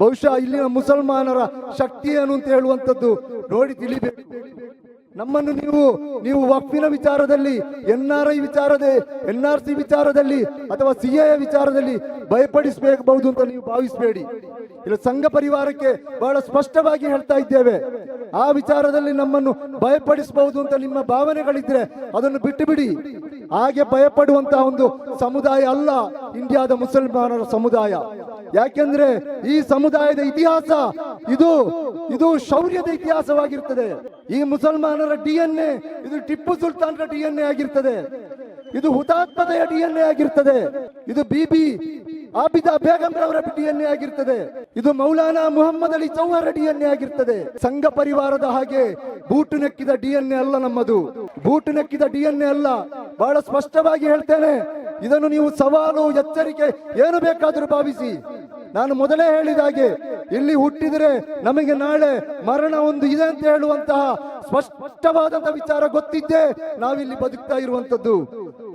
ಬಹುಶಃ ಇಲ್ಲಿನ ಮುಸಲ್ಮಾನರ ಶಕ್ತಿ ಏನು ಅಂತ ಹೇಳುವಂಥದ್ದು ನೋಡಿ ತಿಳಿಬೇಕು. ನಮ್ಮನ್ನು ನೀವು ನೀವು ವಕ್ಫಿನ ವಿಚಾರದಲ್ಲಿ ಎನ್ ಆರ್ ಐ ವಿಚಾರದ ಎನ್ ಆರ್ ಸಿ ವಿಚಾರದಲ್ಲಿ ಅಥವಾ ಸಿ ಎ ವಿಚಾರದಲ್ಲಿ ಭಯಪಡಿಸಬೇಕು ಅಂತ ನೀವು ಭಾವಿಸಬೇಡಿ. ಇಲ್ಲ, ಸಂಘ ಪರಿವಾರಕ್ಕೆ ಬಹಳ ಸ್ಪಷ್ಟವಾಗಿ ಹೇಳ್ತಾ ಇದ್ದೇವೆ. ಆ ವಿಚಾರದಲ್ಲಿ ನಮ್ಮನ್ನು ಭಯಪಡಿಸಬಹುದು ಅಂತ ನಿಮ್ಮ ಭಾವನೆಗಳಿದ್ರೆ ಅದನ್ನು ಬಿಟ್ಟು ಬಿಡಿ ಹಾಗೆ ಭಯಪಡುವಂತಹ ಒಂದು ಸಮುದಾಯ ಅಲ್ಲ, ಇಂಡಿಯಾದ ಮುಸಲ್ಮಾನರ ಸಮುದಾಯ. ಯಾಕೆಂದ್ರೆ ಈ ಸಮುದಾಯದ ಇತಿಹಾಸ ಇದು ಇದು ಶೌರ್ಯದ ಇತಿಹಾಸವಾಗಿರ್ತದೆ ಈ ಮುಸಲ್ಮಾನರ ಡಿ ಎನ್ ಎ ಇದು ಟಿಪ್ಪು ಸುಲ್ತಾನ್ರ ಡಿ ಎನ್ ಎ ಆಗಿರ್ತದೆ. ಇದು ಹುತಾತ್ಮತೆಯ ಡಿ ಎನ್ ಎ ಆಗಿರ್ತದೆ. ಇದು ಬಿಬಿ ಆಬಿದಾ ಬೇಗಂ ರವರ ಡಿ ಎನ್ ಎ ಆಗಿರ್ತದೆ. ಇದು ಮೌಲಾನಾ ಮುಹಮ್ಮದ್ ಅಲಿ ಚೌಹಾರ ಎ ಆಗಿರ್ತದೆ. ಸಂಘ ಪರಿವಾರದ ಹಾಗೆ ಬೂಟು ನೆಕ್ಕಿದ ಡಿ ಎನ್ ಎ ಅಲ್ಲ ನಮ್ಮದು. ಬೂಟು ನೆಕ್ಕಿದ ಡಿ ಎನ್ ಎ ಅಲ್ಲ. ಬಹಳ ಸ್ಪಷ್ಟವಾಗಿ ಹೇಳ್ತೇನೆ, ಇದನ್ನು ನೀವು ಸವಾಲು, ಎಚ್ಚರಿಕೆ ಏನು ಬೇಕಾದರೂ ಭಾವಿಸಿ. ನಾನು ಮೊದಲೇ ಹೇಳಿದ ಹಾಗೆ, ಇಲ್ಲಿ ಹುಟ್ಟಿದರೆ ನಮಗೆ ನಾಳೆ ಮರಣ ಒಂದು ಇದೆ ಅಂತ ಹೇಳುವಂತಹ ಸ್ಪಷ್ಟವಾದಂತಹ ವಿಚಾರ ಗೊತ್ತಿದ್ದೇ ನಾವಿಲ್ಲಿ ಬದುಕ್ತಾ ಇರುವಂತದ್ದು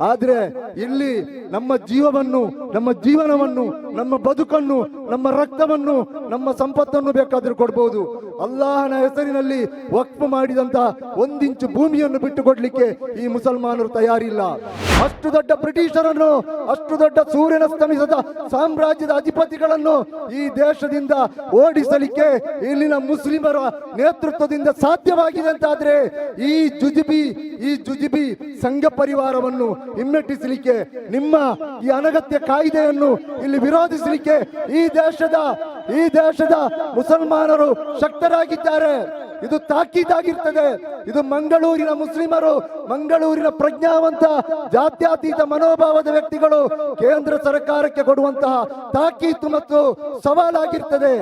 ಆದ್ರೆ ಇಲ್ಲಿ ನಮ್ಮ ಜೀವವನ್ನು ನಮ್ಮ ಜೀವನವನ್ನು, ನಮ್ಮ ಬದುಕನ್ನು, ನಮ್ಮ ರಕ್ತವನ್ನು, ನಮ್ಮ ಸಂಪತ್ತನ್ನು ಬೇಕಾದರೂ ಕೊಡ್ಬೋದು. ಅಲ್ಲಾಹನ ಹೆಸರಿನಲ್ಲಿ ವಕ್ಫ್ ಮಾಡಿದಂತಹ ಒಂದಿಂಚು ಭೂಮಿಯನ್ನು ಬಿಟ್ಟು ಕೊಡ್ಲಿಕ್ಕೆ ಈ ಮುಸಲ್ಮಾನರು ತಯಾರಿಲ್ಲ. ಅಷ್ಟು ದೊಡ್ಡ ಬ್ರಿಟಿಷರನ್ನು, ಅಷ್ಟು ದೊಡ್ಡ ಸೂರ್ಯನ ಸ್ತಮಿಸದ ಸಾಮ್ರಾಜ್ಯದ ಅಧಿಪತಿಗಳನ್ನು ಈ ದೇಶದಿಂದ ಓಡಿಸಲಿಕ್ಕೆ ಇಲ್ಲಿನ ಮುಸ್ಲಿಮರ ನೇತೃತ್ವದಿಂದ ಸಾಧ್ಯವಾಗಿದೆ ಅಂತಾದ್ರೆ ಈ ಜುಜುಬಿ ಈ ಜುಜುಬಿ ಸಂಘ ಪರಿವಾರವನ್ನು ಹಿಮ್ಮೆಟ್ಟಿಸಲಿಕ್ಕೆ ನಿಮ್ಮ ಈ ಅನಗತ್ಯ ಕಾಯ್ದೆಯನ್ನು ಇಲ್ಲಿ ವಿರೋಧಿಸಲಿಕ್ಕೆ ಈ ದೇಶದ ಈ ದೇಶದ ಮುಸಲ್ಮಾನರು ಶಕ್ತರಾಗಿದ್ದಾರೆ. ಇದು ತಾಕೀತಾಗಿರ್ತದೆ ಇದು ಮಂಗಳೂರಿನ ಮುಸ್ಲಿಮರು, ಮಂಗಳೂರಿನ ಪ್ರಜ್ಞಾವಂತ, ಜಾತ್ಯತೀತ ಮನೋಭಾವದ ವ್ಯಕ್ತಿಗಳು ಕೇಂದ್ರ ಸರ್ಕಾರಕ್ಕೆ ಕೊಡುವಂತಹ ತಾಕೀತು ಮತ್ತು ಸವಾಲಾಗಿರ್ತದೆ.